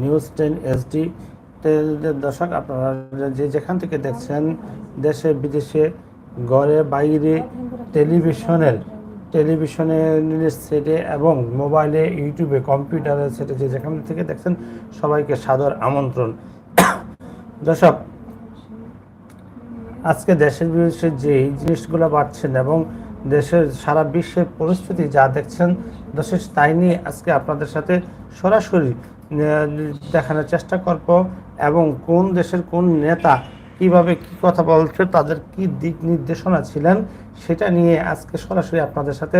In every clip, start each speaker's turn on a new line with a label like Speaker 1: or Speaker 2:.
Speaker 1: News ten SD দর্শক, আপনারা যে যেখান থেকে দেখছেন, দেশে, বিদেশে, ঘরে, বাইরে, টেলিভিশনের টেলিভিশনের সেটে এবং মোবাইলে, ইউটিউবে কম্পিউটারের সেটে যে যেখান থেকে দেখছেন, সবাইকে সাদর আমন্ত্রণ। দর্শক, আজকে দেশের বিদেশে যে জিনিসগুলো বাড়ছেন এবং দেশের সারা বিশ্বের পরিস্থিতি যা দেখছেন দেশের তাই নিয়ে আজকে আপনাদের সাথে সরাসরি দেখানোর চেষ্টা করব এবং কোন দেশের কোন নেতা কীভাবে কি কথা বলছে, তাদের কি দিক নির্দেশনা ছিলেন, সেটা নিয়ে আজকে সরাসরি আপনাদের সাথে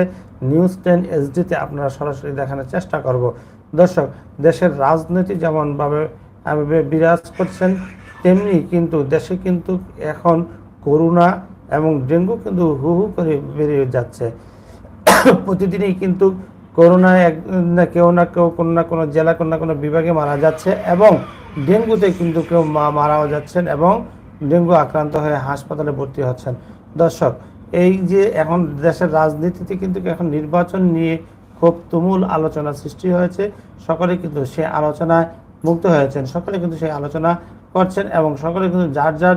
Speaker 1: নিউজ টেন এইচডিতে আপনারা সরাসরি দেখানোর চেষ্টা করব। দর্শক, দেশের রাজনীতি যেমনভাবে বিরাজ করছেন, তেমনি কিন্তু দেশে কিন্তু এখন করোনা এবং ডেঙ্গু কিন্তু হু হু করে বেরিয়ে যাচ্ছে। প্রতিদিনই কিন্তু করোনায় এক, না কেউ না কেউ কোনো না কোনো জেলা, কোনো না কোনো বিভাগে মারা যাচ্ছে এবং ডেঙ্গুতে কিন্তু কেউ মারাও যাচ্ছেন এবং ডেঙ্গু আক্রান্ত হয়ে হাসপাতালে ভর্তি হচ্ছেন। দর্শক, এই যে এখন দেশের রাজনীতিতে কিন্তু এখন নির্বাচন নিয়ে খুব তুমুল আলোচনা সৃষ্টি হয়েছে। সকলে কিন্তু সে আলোচনায় মুক্ত হয়েছেন, সকলে কিন্তু সেই আলোচনা করছেন এবং সকলে কিন্তু যার যার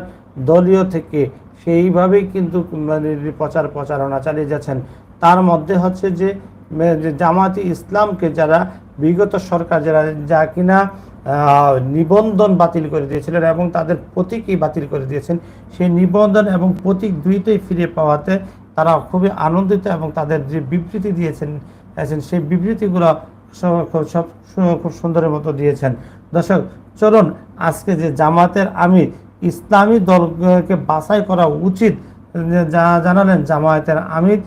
Speaker 1: দলীয় থেকে সেইভাবেই কিন্তু মানে প্রচার প্রচারণা চালিয়ে যাচ্ছেন। তার মধ্যে হচ্ছে যে জামাতি ইসলামকে যারা বিগত সরকার যারা যা কিনা নিবন্ধন বাতিল করে দিয়েছিলেন এবং তাদের প্রতীকই বাতিল করে দিয়েছেন, সেই নিবন্ধন এবং প্রতীক দুইটাই ফিরে পাওয়াতে তারা খুবই আনন্দিত এবং তাদের যে বিবৃতি দিয়েছেন সেই বিবৃতিগুলো সব খুব- সুন্দরের মতো দিয়েছেন। দর্শক, চলুন আজকে যে জামাতের আমি ইসলামী দলকে বাছাই করা উচিত জানালেন জামায়াতের আমির।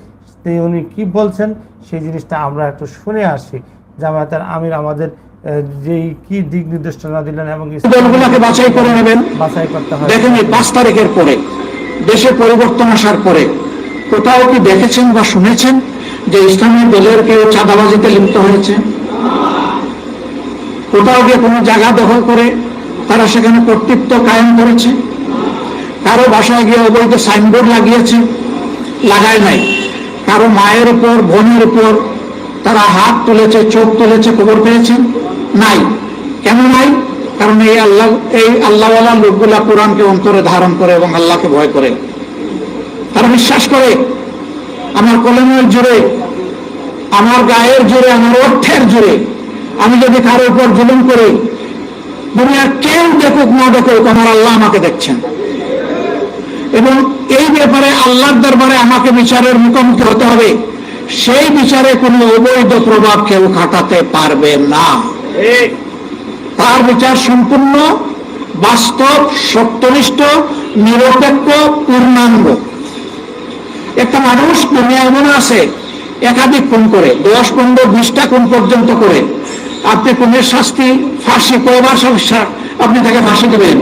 Speaker 1: তিনি উনি কি বলছেন সেই জিনিসটা আমরা একটু শুনে আসি। জামায়াতের আমির আমাদের যেই কি দিক নির্দেশনা দিলেন এবং
Speaker 2: দলগুলোকে বাছাই করে নেবেন।
Speaker 1: বাছাই করতে হয়।
Speaker 2: দেখেন এই পাঁচ তারিখের পরে দেশে পরিবর্তন আসার পরে কোথাও কি দেখেছেন বা শুনেছেন যে ইসলামী দলের কেউ চাঁদাবাজিতে লিপ্ত হয়েছে? কোথাও গিয়ে কোনো জায়গা দখল করে তারা সেখানে কর্তৃত্ব কায়েম করেছে? কারও বাসায় গিয়ে অবৈধ সাইনবোর্ড লাগিয়েছে? লাগায় নাই। কারও মায়ের উপর, বোনের উপর তারা হাত তুলেছে, চোখ তুলেছে, খবর পেয়েছেন? নাই। কেন নাই? কারণ এই আল্লাহ, এই আল্লাহওয়ালা লোকগুলা কোরআনকে অন্তরে ধারণ করে এবং আল্লাহকে ভয় করে। তারা বিশ্বাস করে, আমার কলমের জোরে, আমার গায়ের জোরে, আমার অর্থের জোরে, আমি যদি কারও উপর জুলুম করি, দুনিয়ার কেউ দেখুক, না দেখুক, আমার আল্লাহ আমাকে দেখছেন। এবং এই ব্যাপারে আল্লাহর দরবারে আমাকে বিচারের মুখোমুখি হতে হবে। সেই বিচারে কোনো অবৈধ প্রভাব কেউ খাটাতে পারবে না। তার বিচার সম্পূর্ণ, বাস্তব, সত্যনিষ্ঠ, নিরপেক্ষ, পূর্ণাঙ্গ। একটা মানুষ দুনিয়া এমন আছে, একাধিক খুন করে, দশ, পনেরো, বিশটা খুন পর্যন্ত করে। আপনি খুনের শাস্তি, ফাঁসি কয়বার সমস্যা আপনি তাকে ফাঁসি দেবেন?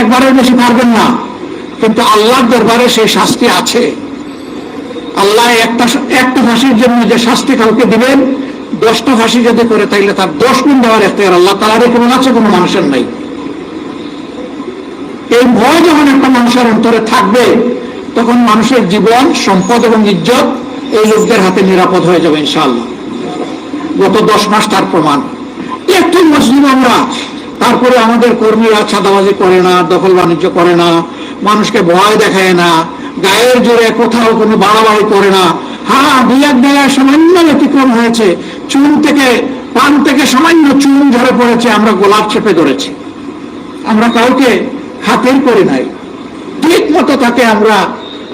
Speaker 2: একবারের বেশি পারবেন না। কিন্তু আল্লাহর দরবারে সেই শাস্তি আছে। আল্লাহ একটা একটা ফাঁসির জন্য যে শাস্তি কাউকে দিবেন, দশটা ফাঁসি যদি করে, তাইলে তার দশ গুণ দেওয়ার একটা আল্লাহ তালারে কোনো আছে, কোনো মানুষের নাই। এই ভয় যখন একটা মানুষের অন্তরে থাকবে, তখন মানুষের জীবন, সম্পদ এবং ইজ্জত এই লোকদের হাতে নিরাপদ হয়ে যাবে ইনশাআল্লাহ। গত দশ মাস তার প্রমাণ। একটু মুসলিম আমরা, তারপরে আমাদের কর্মীরা ছাদাবাজি করে না, দখল বাণিজ্য করে না মানুষকে ভয় দেখায় না, গায়ের জোরে কোথাও কোনো বাড়াবাড়ি করে না। হ্যাঁ দুই এক জায়গায় সামান্য ব্যতিক্রম হয়েছে। চুন থেকে, পান থেকে সামান্য চুন ঝরে পড়েছে, আমরা গোলাপ চেপে ধরেছি। আমরা কাউকে খাতির করি নাই। ঠিক মতো তাকে আমরা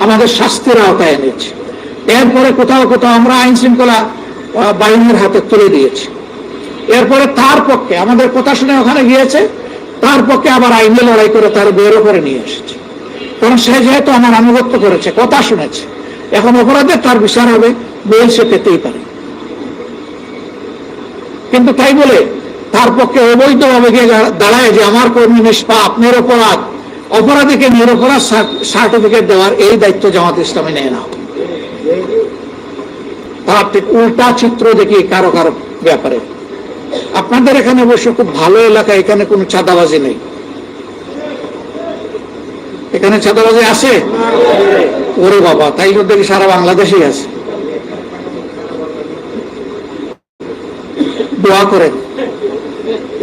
Speaker 2: আমাদের শাস্তির আওতায় এনেছি। এরপরে কোথাও কোথাও আমরা আইন শৃঙ্খলা বাহিনীর হাতে তুলে দিয়েছি। এরপরে তার পক্ষে, আমাদের কথা শুনে ওখানে গিয়েছে, তার পক্ষে আবার আইনে লড়াই করে তার বেরো করে নিয়ে এসেছে। কারণ সে যেহেতু আমার আনুগত্য করেছে, কথা শুনেছে, এখন অপরাধে তার বিচার হবে, বেল সে পেতেই পারে। কিন্তু তাই বলে তার পক্ষে অবৈধভাবে দাঁড়ায় যে আমার কর্মী নিষ্পাপ, নিরপরাধ, অপরাধীকে নিরপরাধ সার্টিফিকেট দেওয়ার এই দায়িত্ব জামাত ইসলামে নেয় না। তার ঠিক উল্টা চিত্র দেখি কারও কারও ব্যাপারে। আপনাদের এখানে অবশ্য খুব ভালো এলাকা, এখানে কোনো চাঁদাবাজি নেই। এখানে চাঁদাবাজি আছে? ওরে বাবা, তাই দেখি সারা বাংলাদেশেই আছে। দোয়া করেন।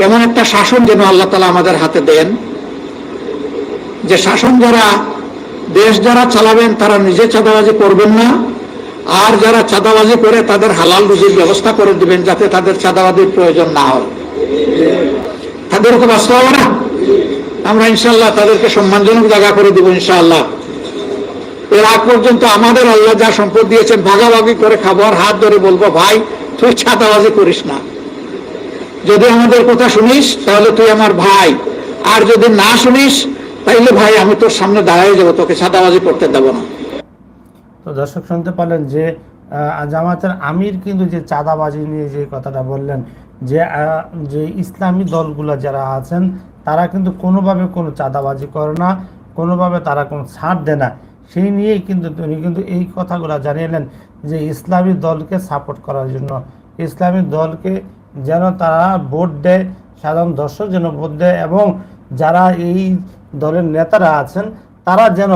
Speaker 2: এমন একটা শাসন যেন আল্লাহ তালা আমাদের হাতে দেন, যে শাসন যারা, দেশ যারা চালাবেন, তারা নিজে চাঁদাবাজি করবেন না, আর যারা চাঁদাবাজি করে তাদের হালাল রুজির ব্যবস্থা করে দিবেন, যাতে তাদের চাঁদাবাজির প্রয়োজন না হয়। তাদের খুব আসতে না? আমরা ইনশাল্লাহ তাদেরকে সম্মানজনক জায়গা করে দিব ইনশাআল্লাহ। এর আগ পর্যন্ত আমাদের আল্লাহ যা সম্পদ দিয়েছেন ভাগাভাগি করে খাব আর হাত ধরে বলব ভাই তুই ছাতাবাজি করিস না। যদি আমাদের কথা শুনিস তাহলে তুই আমার ভাই। আর যদি না শুনিস তাইলে ভাই আমি তোর সামনে দাঁড়াই যাব তোকে ছাতাবাজি করতে দেবো না।
Speaker 1: তো দর্শক শুনতে পারলেন যে আহ, জামায়াতের আমির কিন্তু যে চাঁদাবাজি নিয়ে যে কথাটা বললেন যে যে ইসলামী দলগুলো যারা আছেন তারা কিন্তু কোনোভাবে কোনো চাঁদাবাজি করে না, কোনোভাবে তারা কোনো ছাড় দেয় না। সেই নিয়েই কিন্তু তিনি কিন্তু এই কথাগুলো জানিয়েলেন যে ইসলামী দলকে সাপোর্ট করার জন্য। ইসলামী দলকে যেন তারা ভোট দেয়, সাধারণ দর্শক যেন ভোট দেয় এবং যারা এই দলের নেতারা আছেন, তারা যেন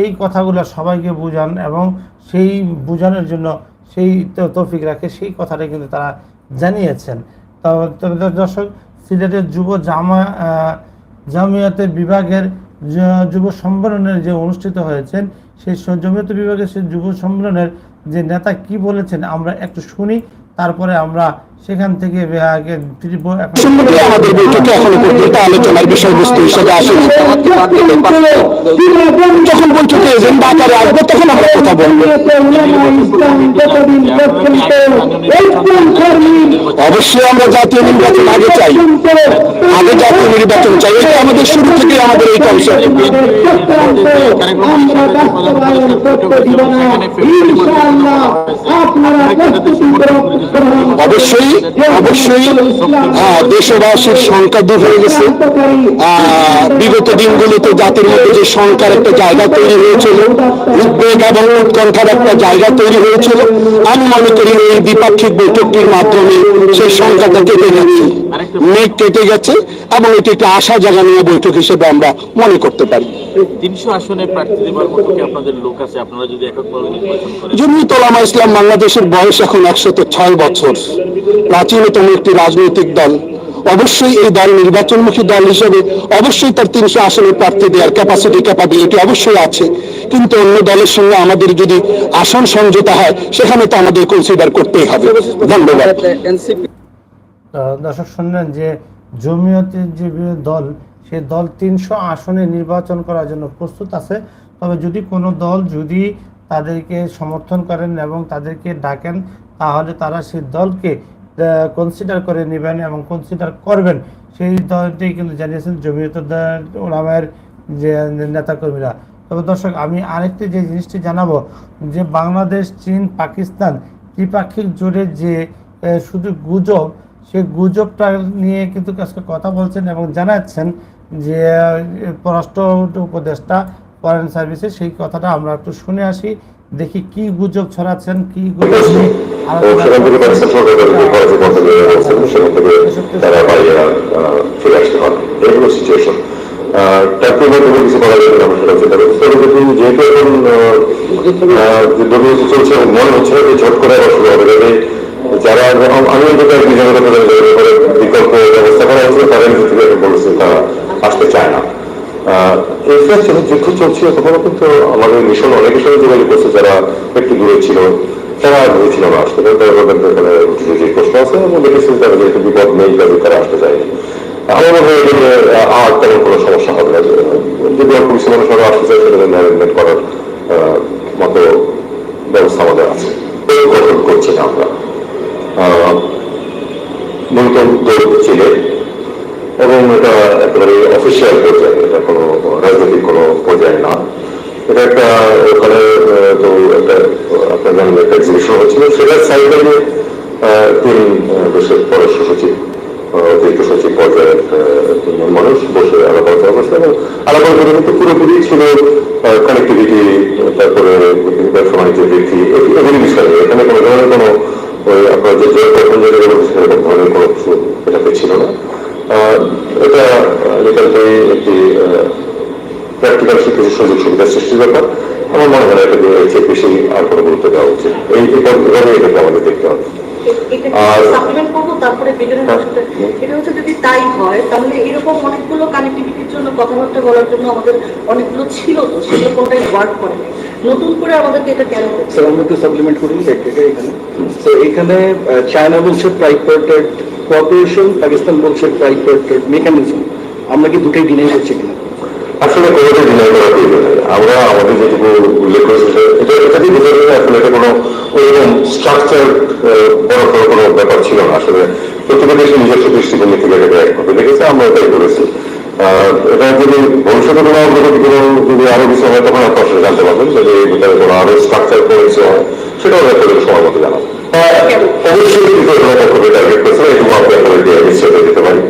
Speaker 1: এই কথাগুলো সবাইকে বুঝান এবং সেই বোঝানোর জন্য সেই তৌফিক রাখে, সেই কথাটা কিন্তু তারা জানিয়েছেন। তো দর্শক সিলেটের যুব জামা জামিয়াতে বিভাগের যুব সম্মেলনের যে অনুষ্ঠিত হয়েছেন, সেই জমিয়ত বিভাগের সেই যুব সম্মেলনের যে নেতা কি বলেছেন আমরা একটু শুনি, তারপরে আমরা সেখান থেকে এখন
Speaker 3: সম্পর্কে আমাদের বৈঠকে এখনও পর্যন্ত আলোচনার বিষয়বস্তু হিসেবে আসেনি। যখন বৈঠকে আসবে, তখন আমরা কথা বলব। অবশ্যই আমরা জাতীয় নির্বাচন আগে চাই। আগে জাতীয় নির্বাচন চাই। এটা আমাদের শুরু থেকে আমাদের এই কনসেপ্ট। অবশ্যই অবশ্যই। দেশবাসীর সংখ্যা দূর হয়ে গেছে। বিগত দিনগুলোতে জাতির মধ্যে যে সংখ্যার একটা জায়গা তৈরি হয়েছিল উদ্বেগ এবং উৎকণ্ঠার একটা জায়গা তৈরি হয়েছিল আমি মনে করি এই দ্বিপাক্ষিক বৈঠকটির মাধ্যমে সেই সংখ্যাটা কেটে গেছে মেঘ কেটে গেছে এবং এটি একটা আশা জাগানীয় বৈঠক হিসেবে আমরা মনে করতে পারি।
Speaker 4: তিনশো আসনে প্রার্থী দেওয়ার মতো কি আপনাদের লোক আছে? আপনারা যদি এককভাবে নির্বাচন করেন।
Speaker 3: জমিয়ত ওলামা ইসলাম বাংলাদেশের বয়স এখন একশত ছয় বছর। প্রাচীনতম একটি রাজনৈতিক দল। অবশ্যই এই দল নির্বাচনমুখী দল হিসেবে অবশ্যই তার তিনশো আসনে প্রার্থী দেওয়ার ক্যাপাসিটি ক্যাপাবিলিটি অবশ্যই আছে। কিন্তু অন্য দলের সঙ্গে আমাদের যদি আসন সমঝোতা হয়, সেখানে তো আমাদের কনসিডার করতেই হবে। ধন্যবাদ।
Speaker 1: দর্শক, শুনলেন যে জমিয়তের যে দল সেই দল তিনশো আসনে নির্বাচন করার জন্য প্রস্তুত আছে। তবে যদি কোনো দল যদি তাদেরকে সমর্থন করেন এবং তাদেরকে ডাকেন, তাহলে তারা সেই দলকে কনসিডার করে নেবেন এবং কনসিডার করবেন। সেই দলটি কিন্তু জানিয়েছেন জমিয়ত ওলামায়ের যে নেতাকর্মীরা। তবে দর্শক, আমি আরেকটি যে জিনিসটি জানাব, যে বাংলাদেশ, চীন, পাকিস্তান ত্রিপাক্ষিক জোরে যে শুধু গুজব সেই গুজবটা নিয়ে কিন্তু আজকে কথা বলছেন এবং জানাচ্ছেন যে পররাষ্ট্র উপদেষ্টা ফরেন সার্ভিসে সেই কথাটা আমরা একটু শুনে আসি। দেখি কি গুজব ছড়াচ্ছেন কি গুজব
Speaker 5: সেটা হচ্ছে মনে ঝট করে শুরু হবে। যারা আমি যেটা নিজের বিকল্প ব্যবস্থা করা হচ্ছে তারা তারা আসতে চায় না। যখন যুদ্ধ চলছিল তখনও কিন্তু আমাদের মিশন অনেকের সঙ্গে যোগাযোগ করছে যারা একটু দূরে ছিল তারা আগ্রহী ছিল না। আসতে কারণ তারা যে এখানে যে প্রশ্ন আছে এবং দেখেছি তারা যেহেতু বিপদ নেই কাজে তারা আসতে চায়নি। আমার মনে হয় যে আর তেমন কোনো সমস্যা হবে না। যে, মানুষ আসতে চায় সেটা ম্যানেজমেন্ট করার মতো ব্যবস্থা আমাদের আছে। গঠন আমরা। মূলত ছিল এবং এটা একেবারে অফিসিয়াল পর্যায়ে এটা কোনো রাজনৈতিক কোনো পর্যায়ে না এটা একটা ওখানে তো একটা আপনার জানেন একটা এক্সিবিশন হচ্ছিল সেটার সাইডে তিন দেশের পররাষ্ট্র সচিব অতিরিক্ত সচিব পর্যায়ের তিনজন মানুষ বসে আলাপ আলোচনা করছে এবং আলাপ আলোচনা কিন্তু পুরোপুরি ছিল কানেক্টিভিটি তারপরে বাণিজ্য বৃদ্ধি এগুলি বিষয়। এখানে কোনো ধরনের কোনো ওই আপনার যে যে প্রথম যে জায়গায় বলছে সেরকম ধরনের কোনো কিছু এটাতে ছিল না এটা একটি প্র্যাকটিক্যাল সুযোগ সুবিধা সৃষ্টির ব্যাপার। আমার মনে হয় এটা বেশি আর কোনো গুরুত্ব দেওয়া উচিত। এই এভাবে এটাকে আমাদের দেখতে হবে। আর-
Speaker 6: তারপরে এটা হচ্ছে যদি তাই হয় তাহলে এরকম অনেকগুলো কানেক্টিভিটির জন্য কথাবার্তা বলার জন্য আমাদের অনেকগুলো ছিল তো সেগুলো কোনটাই ওয়ার্ক করেনি নতুন করে আমাদেরকে এটা কেন করছে
Speaker 3: স্যার আমি একটু সাপ্লিমেন্ট করি এটা এখানে। তো এখানে আহ, চায়না বলছে ট্রাইপার্টেড কোঅপারেশন পাকিস্তান বলছে ট্রাইপার্টেড মেকানিজম আমরা কি দুটোই ডিনাই করছি কিনা?
Speaker 5: আসলে কোনোটাই ডিনাই করা প্রয়োজন আমরা আমাদের যেটুকু উল্লেখ করেছি এটা বোঝা যায় আসলে এটা কোনো ওইরকম স্ট্রাকচার বড় সড়ো কোনো ব্যাপার ছিল না। আসলে প্রত্যেকের দেশে নিজস্ব দৃষ্টিভঙ্গি থেকে এটাকে একভাবে দেখেছে আমরা এটাই করেছি। এটা যদি ভবিষ্যতে কোনো অগ্রগতি কোনো যদি আরও কিছু হয়, তখন আপনার জানতে পারবেন যদি এই ভিতরে কোনো আরও স্ট্রাকচার করেছে সেটাও আপনাদের সময় মতো জানাব অবশ্যই কিন্তু কোনো পক্ষকে টার্গেট করেছে এটুকু আমরা আপনাদের দিয়ে নিশ্চয় দিতে পারি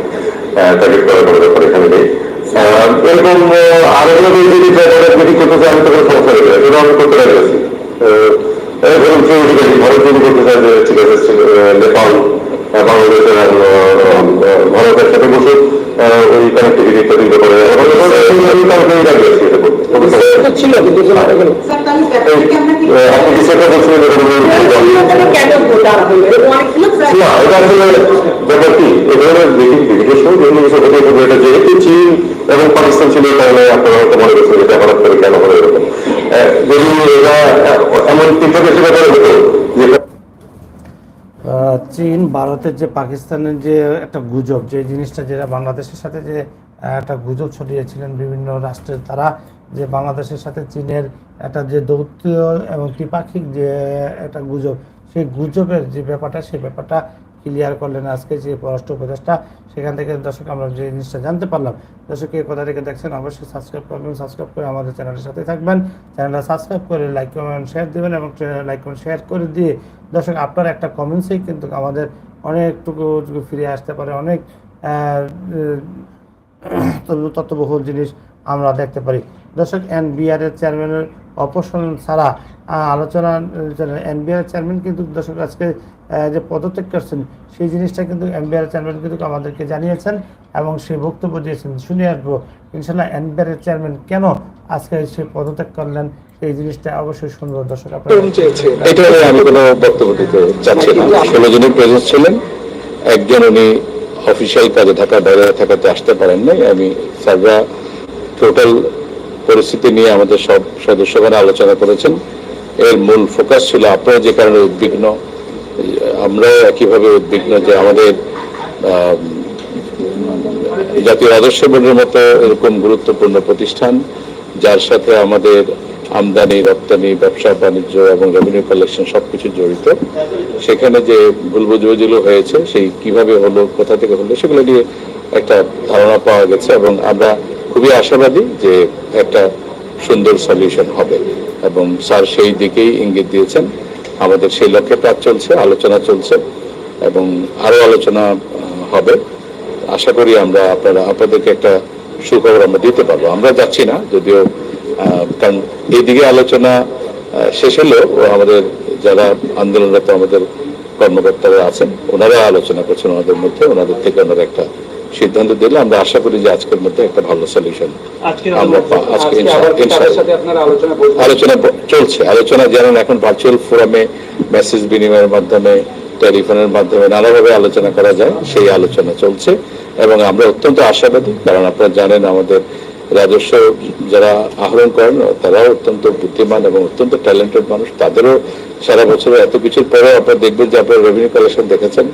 Speaker 5: টার্গেট করার কোনো ব্যাপার এখানে নেই এরকম আরও করতে চাই আমি তখন সমস্যা হয়ে এটা আমি করতে রাজি আছি যদি করতে চায় যে ঠিক আছে নেপাল বাংলাদেশের ভারতের সাথে বসে না এটা কি এ এটা যেহেতু চীন এবং পাকিস্তান ছিল তাহলে কেন হলো এরকম যদি এটা এমন তিনটা দেশের ব্যাপারে হতো যেটা
Speaker 1: চীন, ভারতের যে পাকিস্তানের যে একটা গুজব, যে জিনিসটা যেটা বাংলাদেশের সাথে যে একটা গুজব ছড়িয়েছিলেন বিভিন্ন রাষ্ট্রের তারা, যে বাংলাদেশের সাথে চীনের একটা যে দৌত্য এবং ত্রিপাক্ষিক যে একটা গুজব, সেই গুজবের যে ব্যাপারটা, সেই ব্যাপারটা ক্লিয়ার করলেন আজকে যে পররাষ্ট্র উপদেষ্টা। সেখান থেকে দর্শক, আমরা যে জিনিসটা জানতে পারলাম, দর্শক, এই কথা থেকে দেখছেন, অবশ্যই সাবস্ক্রাইব করবেন সাবস্ক্রাইব করে আমাদের চ্যানেলের সাথে থাকবেন। চ্যানেলটা সাবস্ক্রাইব করে লাইক কমেন্ট শেয়ার দেবেন এবং লাইক কমেন্ট শেয়ার করে দিয়ে দর্শক আপনার একটা কমেন্টসেই কিন্তু আমাদের অনেকটুকু ফিরে আসতে পারে, অনেক তথ্য- জিনিস আমরা দেখতে পারি। দর্শক এনবিআর এর চেয়ারম্যানের অপসারণ ছাড়া আলোচনা এনবিআর চেয়ারম্যান কিন্তু দর্শক আজকে যে পদত্যাগ করছেন, সেই জিনিসটা কিন্তু এনবিআর চেয়ারম্যান কিন্তু আমাদেরকে জানিয়েছেন এবং সে বক্তব্য দিয়েছেন। শুনে আসব ইনশাল্লাহ এনবিআর এর চেয়ারম্যান কেন আজকে সে পদত্যাগ করলেন এই জিনিসটা অবশ্যই শুনব দর্শক আপনারা
Speaker 7: এটা আমি কোনো বক্তব্য দিতে চাচ্ছি না। ষোলো জনের প্রেজেন্স ছিলেন। একজন উনি অফিসিয়াল কাজে ঢাকার বাইরে থাকাতে আসতে পারেন নাই। আমি স্যাররা টোটাল পরিস্থিতি নিয়ে আমাদের সব সদস্যগণ আলোচনা করেছেন। এর মূল ফোকাস ছিল আপনারা যে কারণে উদ্বিগ্ন আমরাও একইভাবে উদ্বিগ্ন যে আমাদের আহ, জাতীয় আদর্শ বোর্ডের মতো এরকম গুরুত্বপূর্ণ প্রতিষ্ঠান যার সাথে আমাদের আমদানি, রপ্তানি, ব্যবসা, বাণিজ্য এবং রেভিনিউ কালেকশন সবকিছু জড়িত। সেখানে যে ভুল বুঝবুঝগুলো হয়েছে, সেই কীভাবে হলো, কোথা থেকে হলো, সেগুলো নিয়ে একটা ধারণা পাওয়া গেছে এবং আমরা খুবই আশাবাদী যে একটা সুন্দর সলিউশন হবে। এবং স্যার সেই দিকেই ইঙ্গিত দিয়েছেন। আমাদের সেই লক্ষ্যে কাজ চলছে, আলোচনা চলছে এবং আরও আলোচনা হবে। আশা করি আমরা আপনারা, আপনাদেরকে একটা সুখবর আমরা দিতে পারব। আমরা যাচ্ছি না, যদিও কারণ এইদিকে আলোচনা শেষ হলেও আমাদের যারা আন্দোলনরত আমাদের কর্মকর্তারা আছেন ওনারা আলোচনা করছেন ওনাদের মধ্যে ওনাদের থেকে ওনারা একটা সিদ্ধান্ত দিলে আমরা আশা করি যে আজকের মধ্যে একটা ভালো সলিউশন আমরা আজকে
Speaker 3: আলোচনা
Speaker 7: চলছে। আলোচনা যেমন এখন ভার্চুয়াল ফোরামে মেসেজ বিনিময়ের মাধ্যমে টেলিফোনের মাধ্যমে নানাভাবে আলোচনা করা যায় সেই আলোচনা চলছে এবং আমরা অত্যন্ত আশাবাদী কারণ আপনারা জানেন আমাদের রাজস্ব যারা আহরণ করেন, তারাও অত্যন্ত বুদ্ধিমান এবং অত্যন্ত ট্যালেন্টেড মানুষ। তাদেরও সারা বছর এত কিছুর পরেও আপনারা দেখবেন যে আপনারা রেভিনিউ কালেকশন দেখেছেন।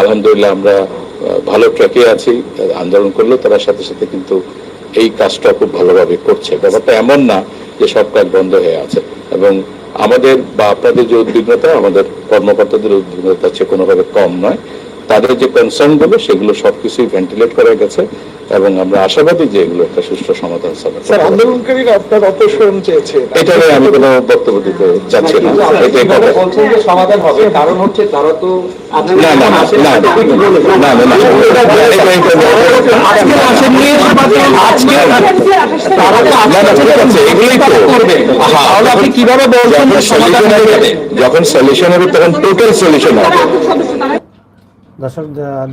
Speaker 7: আলহামদুলিল্লাহ আমরা ভালো ট্র্যাকে আছি। আন্দোলন করলেও তারা সাথে সাথে কিন্তু এই কাজটা খুব ভালোভাবে করছে। ব্যাপারটা এমন না যে সব কাজ বন্ধ হয়ে আছে। এবং আমাদের বা আপনাদের যে উদ্বিগ্নতা, আমাদের কর্মকর্তাদের উদ্বিগ্নতা হচ্ছে কোনোভাবে কম নয়। তাদের যে কনসার্নগুলো সেগুলো সবকিছুই ভেন্টিলেট করা গেছে। এবং আমরা আশাবাদী যে এগুলো একটা সুষ্ঠু সমাধান
Speaker 3: স্যার আন্দোলনকারীরা আপনার অপসারণ চেয়েছে
Speaker 7: এটা নিয়ে আমি কোনো বক্তব্য দিতে চাচ্ছি না
Speaker 3: বলছেন যে সমাধান হবে কারণ হচ্ছে তারা তো
Speaker 7: যখন সলিউশন হবে তখন টোটাল সলিউশন হবে
Speaker 1: দর্শক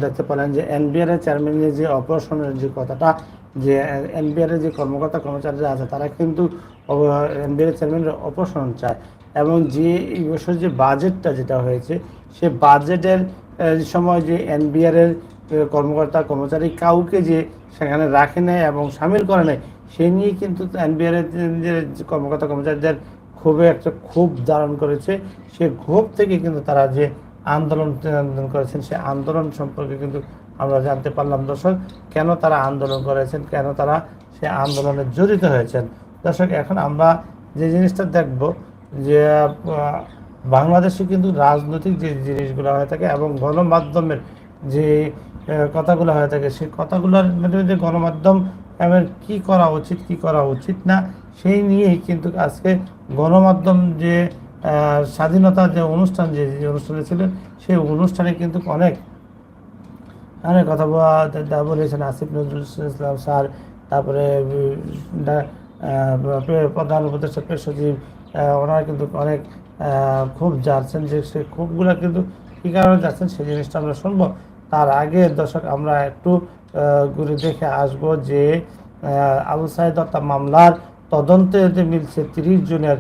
Speaker 1: দেখতে পেলেন যে এনবিআর এর চেয়ারম্যানের যে অপারেশনের যে কথাটা যে এনবিআর এর যে কর্মকর্তা কর্মচারীরা আছে তারা কিন্তু এনবিআর চেয়ারম্যানের অপসারণ চায়। এবং যে এই বছর যে বাজেটটা যেটা হয়েছে সে বাজেটের সময় যে এনবিআর এর আহ, কর্মকর্তা কর্মচারী কাউকে যে সেখানে রাখে নেয় এবং সামিল করে নেয় সে নিয়ে কিন্তু এনবিআর এর যে কর্মকর্তা কর্মচারীদের ক্ষোভে একটা ক্ষোভ ধারণ করেছে। সে ক্ষোভ থেকে কিন্তু তারা যে আন্দোলন আন্দোলন করেছেন, সে আন্দোলন সম্পর্কে কিন্তু আমরা জানতে পারলাম দর্শক, কেন তারা আন্দোলন করেছেন, কেন তারা সে আন্দোলনে জড়িত হয়েছেন। দর্শক, এখন আমরা যে জিনিসটা দেখব যে বাংলাদেশে কিন্তু রাজনৈতিক যে জিনিসগুলো হয়ে থাকে এবং গণমাধ্যমের যে কথাগুলো হয়ে থাকে সেই কথাগুলোর মধ্যে গণমাধ্যম এবার কি করা উচিত, কি করা উচিত না, সেই নিয়েই কিন্তু আজকে গণমাধ্যম যে আহ, স্বাধীনতা যে অনুষ্ঠান যে অনুষ্ঠানে ছিলেন সেই অনুষ্ঠানে কিন্তু অনেক অনেক কথা বলা- বলেছেন আসিফ নজরুল ইসলাম স্যার তারপরে প্রধান উপদেষ্টা প্রেস সচিব ওনারা কিন্তু অনেক ক্ষোভ যাচ্ছেন যে সে ক্ষোভগুলো কিন্তু কী কারণে যাচ্ছেন সেই জিনিসটা আমরা শুনব। তার আগে দর্শক আমরা একটু ঘুরে দেখে আসব যে আবু হত্যা মামলার তদন্তে মিলছে তিরিশ জনের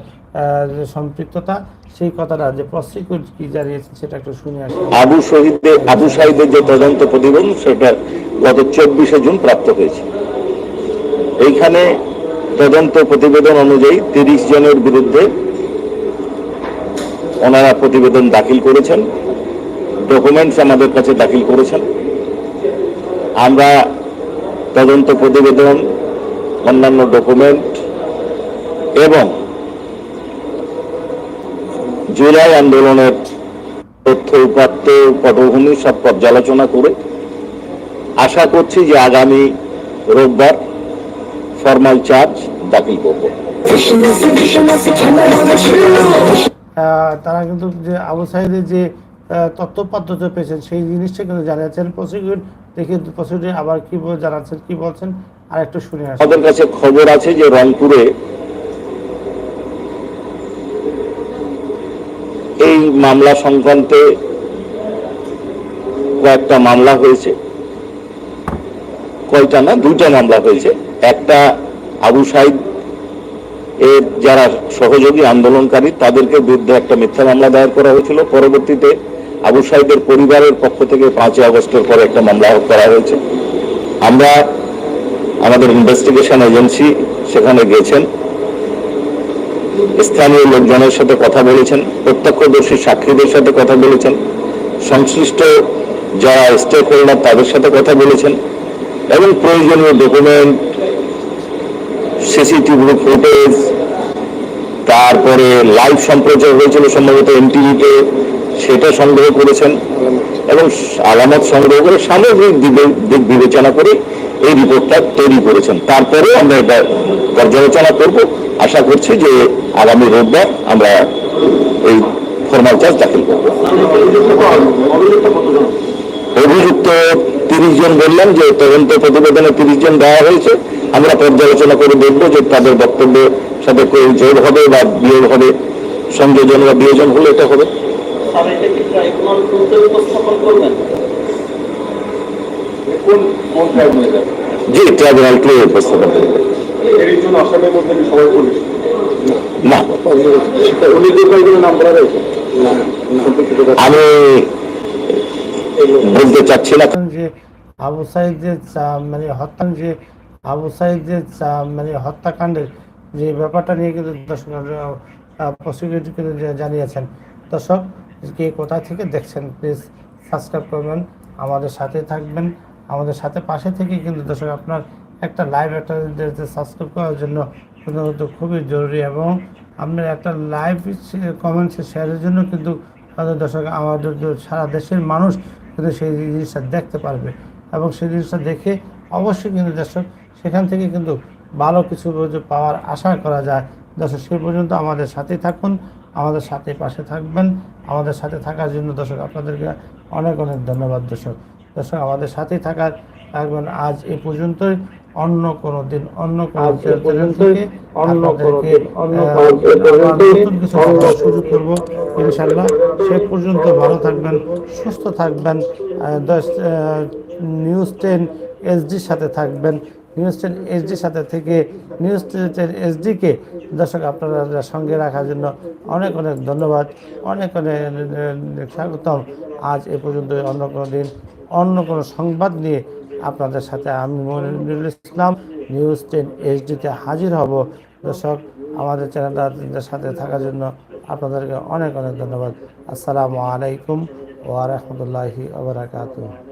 Speaker 1: সম্পৃক্ততা, সেই কথাটা যে প্রসিকিউট কি জানিয়েছে সেটা একটু শুনে আসি।
Speaker 7: আবু শহীদের আবু সাহিদের যে তদন্ত প্রতিবেদন, সেটা গত চব্বিশে জুন প্রাপ্ত হয়েছে। এইখানে তদন্ত প্রতিবেদন অনুযায়ী তিরিশ জনের বিরুদ্ধে ওনারা প্রতিবেদন দাখিল করেছেন ডকুমেন্টস আমাদের কাছে দাখিল করেছেন। আমরা তদন্ত প্রতিবেদন, অন্যান্য ডকুমেন্ট এবং জুলাই আন্দোলনের তথ্য উপাত্ত পটভূমি সব পর্যালোচনা করে আশা করছি যে আগামী রোববার ফর্মাল চার্জ দাখিল করব।
Speaker 1: তারা কিন্তু যে আবু সাইদের যে তথ্যপদ্ধতি পেয়েছেন সেই জিনিসটা কিন্তু জানিয়েছেন। প্রসিকিউট দেখে প্রসিকিউট আবার কি বল- জানাচ্ছেন কি বলছেন আর একটু শুনে আসি।
Speaker 7: আমাদের কাছে খবর আছে যে রংপুরে এই মামলা সংক্রান্তে কয়েকটা মামলা হয়েছে। কয়টা না? দুইটা মামলা হয়েছে। একটা আবু সাইদ এর যারা সহযোগী আন্দোলনকারী, তাদেরকে বিরুদ্ধে একটা মিথ্যা মামলা দায়ের করা হয়েছিল। পরবর্তীতে আবু সাইদের পরিবারের পক্ষ থেকে পাঁচই আগস্টের পরে একটা মামলা করা হয়েছে। আমরা আমাদের ইনভেস্টিগেশন এজেন্সি সেখানে গেছেন। স্থানীয় লোকজনের সাথে কথা বলেছেন, প্রত্যক্ষদর্শী সাক্ষীদের সাথে কথা বলেছেন, সংশ্লিষ্ট যারা স্টেক হোল্ডার তাদের সাথে কথা বলেছেন এবং প্রয়োজনীয় ডকুমেন্ট সিসিটিভি ফুটেজ তারপরে লাইভ সম্প্রচার হয়েছিল সম্ভবত এনটিভিতে সেটা সংগ্রহ করেছেন এবং আলামত সংগ্রহ করে সামগ্রিক দিক বিবেচনা করে এই রিপোর্টটা তৈরি করেছেন। তারপরে আমরা এটা পর্যালোচনা করব। আশা করছি যে আগামী রোববার আমরা এই ফর্মাল চার্জ দাখিল করব। অভিযুক্ত তিরিশ জন বললাম যে তদন্ত প্রতিবেদনে তিরিশ জন দেওয়া হয়েছে। আমরা পর্যালোচনা করে দেখব যে তাদের বক্তব্যের সাথে যোগ হবে বা বিয়োগ হবে, সংযোজন বা বিয়োজন হলে এটা হবে। জি ট্রাইব্যুনালকে উপস্থাপন করবে
Speaker 5: এর জন্য আসামের মধ্যে সবাই পুলিশ?
Speaker 7: না।
Speaker 5: পুলিশের কয়েকজন নাম করা রয়েছে
Speaker 7: আমি বলতে চাচ্ছি না।
Speaker 1: যে আবু সাইদের চা- মানে হত্যা যে আবু সাইদের চা- মানে হত্যাকাণ্ডের যে ব্যাপারটা নিয়ে কিন্তু দর্শক প্রসিকিউট কিন্তু জানিয়েছেন। দর্শক কে কোথা থেকে দেখছেন প্লিজ সাবস্ক্রাইব করবেন। আমাদের সাথে থাকবেন। আমাদের সাথে পাশে থেকে কিন্তু দর্শক আপনার একটা লাইভ একটা সাবস্ক্রাইব করার জন্য কিন্তু খুবই জরুরি এবং আপনার একটা লাইভ কমেন্টস শেয়ারের জন্য কিন্তু দর্শক আমাদের সারা দেশের মানুষ কিন্তু সেই জিনিসটা দেখতে পারবে এবং সেই জিনিসটা দেখে অবশ্যই কিন্তু দর্শক সেখান থেকে কিন্তু ভালো কিছু পাওয়ার আশা করা যায়। দর্শক সে পর্যন্ত আমাদের সাথেই থাকুন, আমাদের সাথে পাশে থাকবেন, আমাদের সাথে থাকার জন্য দর্শক আপনাদেরকে অনেক অনেক ধন্যবাদ দর্শক। দর্শক, আমাদের সাথেই থাকার থাকবেন আজ এ পর্যন্তই। অন্য কোনো দিন অন্য কোনো চ্যানেল অন্য কোনো দিন অন্য নতুন কিছু সুযোগ করব ইনশাল্লাহ সে পর্যন্ত ভালো থাকবেন সুস্থ থাকবেন নিউজ টেন এইচডির সাথে থাকবেন। নিউজ টেন এইচডির সাথে থেকে নিউজ টেন এইচডিকে দর্শক আপনারা সঙ্গে রাখার জন্য অনেক অনেক ধন্যবাদ অনেক অনেক স্বাগতম। আজ এ পর্যন্ত অন্য কোনো দিন অন্য কোনো সংবাদ নিয়ে আপনাদের সাথে আমি মনিরুল ইসলাম নিউজ টেন এইচডিতে হাজির হব। দর্শক, আমাদের চ্যানেলটার সাথে থাকার জন্য আপনাদেরকে অনেক অনেক ধন্যবাদ। আসসালামু আলাইকুম ওয়া রাহমাতুল্লাহি ওয়া বারাকাতুহু।